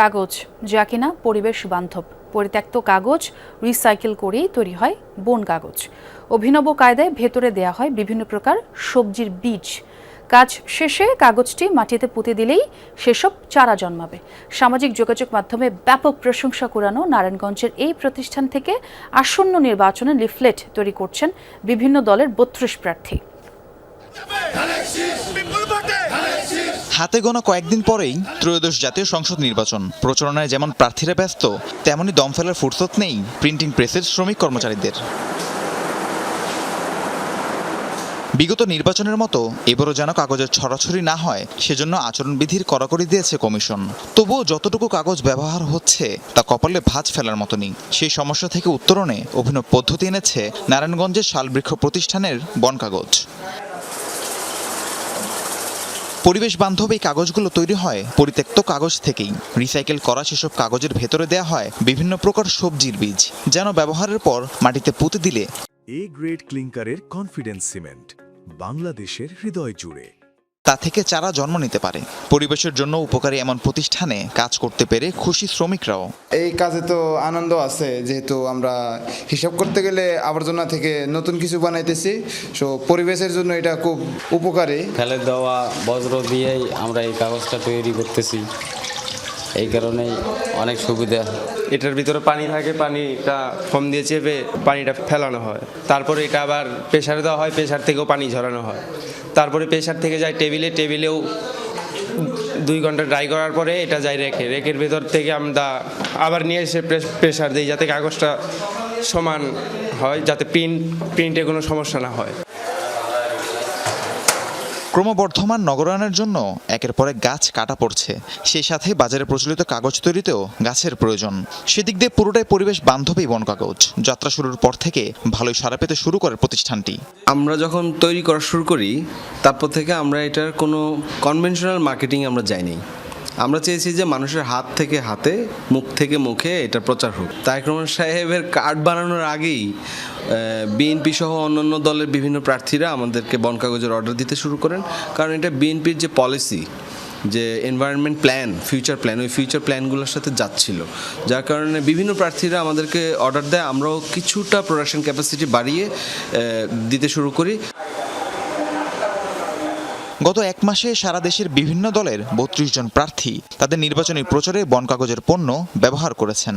কাগজ, যা কিনা পরিবেশ বান্ধব। পরিত্যক্ত কাগজ রিসাইকেল করেই তৈরি হয় বন কাগজ। অভিনব কায়দায় ভেতরে দেয়া হয় বিভিন্ন প্রকার সবজির বীজ। কাজ শেষে কাগজটি মাটিতে পুঁতে দিলেই সেসব চারা জন্মাবে। সামাজিক যোগাযোগ মাধ্যমে ব্যাপক প্রশংসা কুড়ানো নারায়ণগঞ্জের এই প্রতিষ্ঠান থেকে আসন্ন নির্বাচনে লিফলেট তৈরি করছেন বিভিন্ন দলের বত্রিশ প্রার্থী। হাতে গোনা কয়েকদিন পরেই ত্রয়োদশ জাতীয় সংসদ নির্বাচন। প্রচারণায় যেমন প্রার্থীরা ব্যস্ত, তেমনি দম ফেলার ফুরসত নেই প্রিন্টিং প্রেসের শ্রমিক কর্মচারীদের। বিগত নির্বাচনের মতো এবারও যেন কাগজের ছড়াছড়ি না হয়, সেজন্য আচরণবিধির কড়াকড়ি দিয়েছে কমিশন। তবুও যতটুকু কাগজ ব্যবহার হচ্ছে, তা কপালে ভাঁজ ফেলার মতনই। সেই সমস্যা থেকে উত্তরণে অভিনব পদ্ধতি এনেছে নারায়ণগঞ্জের শালবৃক্ষ প্রতিষ্ঠানের বন কাগজ পরিবেশ বান্ধব এই কাগজগুলো তৈরি হয় পরিত্যক্ত কাগজ থেকেই। রিসাইকেল করা সেসব কাগজের ভেতরে দেয়া হয় বিভিন্ন প্রকার সবজির বীজ, যেন ব্যবহারের পর মাটিতে পুঁতে দিলে। এ গ্রেড ক্লিংকারের কনফিডেন্স সিমেন্ট বাংলাদেশের হৃদয় জুড়ে। তা থেকে চারা জন্ম নিতে পারে। পরিবেশের জন্য উপকারী এমন প্রতিষ্ঠানে কাজ করতে পেরে খুশি শ্রমিকরাও। এই কাজে তো আনন্দ আছে যেহেতু আমরা হিসাব করতে গেলে আবর্জনা থেকে নতুন কিছু বানাইতেছি সো পরিবেশের জন্য এটা খুব উপকারী। ফেলে দেওয়া বজ্র দিয়েই আমরা এই কাগজটা তৈরি করতেছি। এই কারণেই অনেক সুবিধা। এটার ভিতরে পানি থাকে, পানিটা ফোম দিয়ে চেপে পানিটা ফেলানো হয়। তারপরে এটা আবার প্রেশারে দেওয়া হয় প্রেশার থেকেও পানি ঝরানো হয়। তারপরে প্রেশার থেকে যায় টেবিলে, টেবিলেও দুই ঘণ্টা ড্রাই করার পরে এটা যায় রেখে রেখের ভেতর থেকে আমরা আবার নিয়ে এসে প্রেশার দিই যাতে কাগজটা সমান হয়, যাতে প্রিন্ট প্রিন্টে কোনো সমস্যা না হয়। ক্রমবর্ধমান নগরায়নের জন্য একের পর গাছ কাটা পড়ছে। সেই সাথে বাজারে প্রচলিত কাগজ তৈরিতেও গাছের প্রয়োজন। সেদিক দিয়ে পুরোটাই পরিবেশ বান্ধবী বন কাগজ যাত্রা শুরুর পর থেকে ভালোই সাড়া পেতে শুরু করে প্রতিষ্ঠানটি। আমরা যখন তৈরি করা শুরু করি, তারপর থেকে আমরা এটার কোনো কনভেনশনাল মার্কেটিং আমরা যাইনি। আমরা চেয়েছি যে মানুষের হাত থেকে হাতে, মুখ থেকে মুখে এটা প্রচার হোক। তারেক রহমান সাহেবের কার্ড বানানোর আগেই বিএনপি সহ অন্যান্য দলের বিভিন্ন প্রার্থীরা আমাদেরকে বন কাগজের অর্ডার দিতে শুরু করেন। কারণ এটা বিএনপির যে পলিসি যে এনভায়রনমেন্ট প্ল্যান ফিউচার প্ল্যান ওই ফিউচার প্ল্যানগুলোর সাথে যাচ্ছিল। যার কারণে বিভিন্ন প্রার্থীরা আমাদেরকে অর্ডার দেয়। আমরাও কিছুটা প্রোডাকশন ক্যাপাসিটি বাড়িয়ে দিতে শুরু করি। গত এক মাসে সারা দেশের বিভিন্ন দলের বত্রিশ জন প্রার্থী তাদের নির্বাচনী প্রচারে বন কাগজের পণ্য ব্যবহার করেছেন।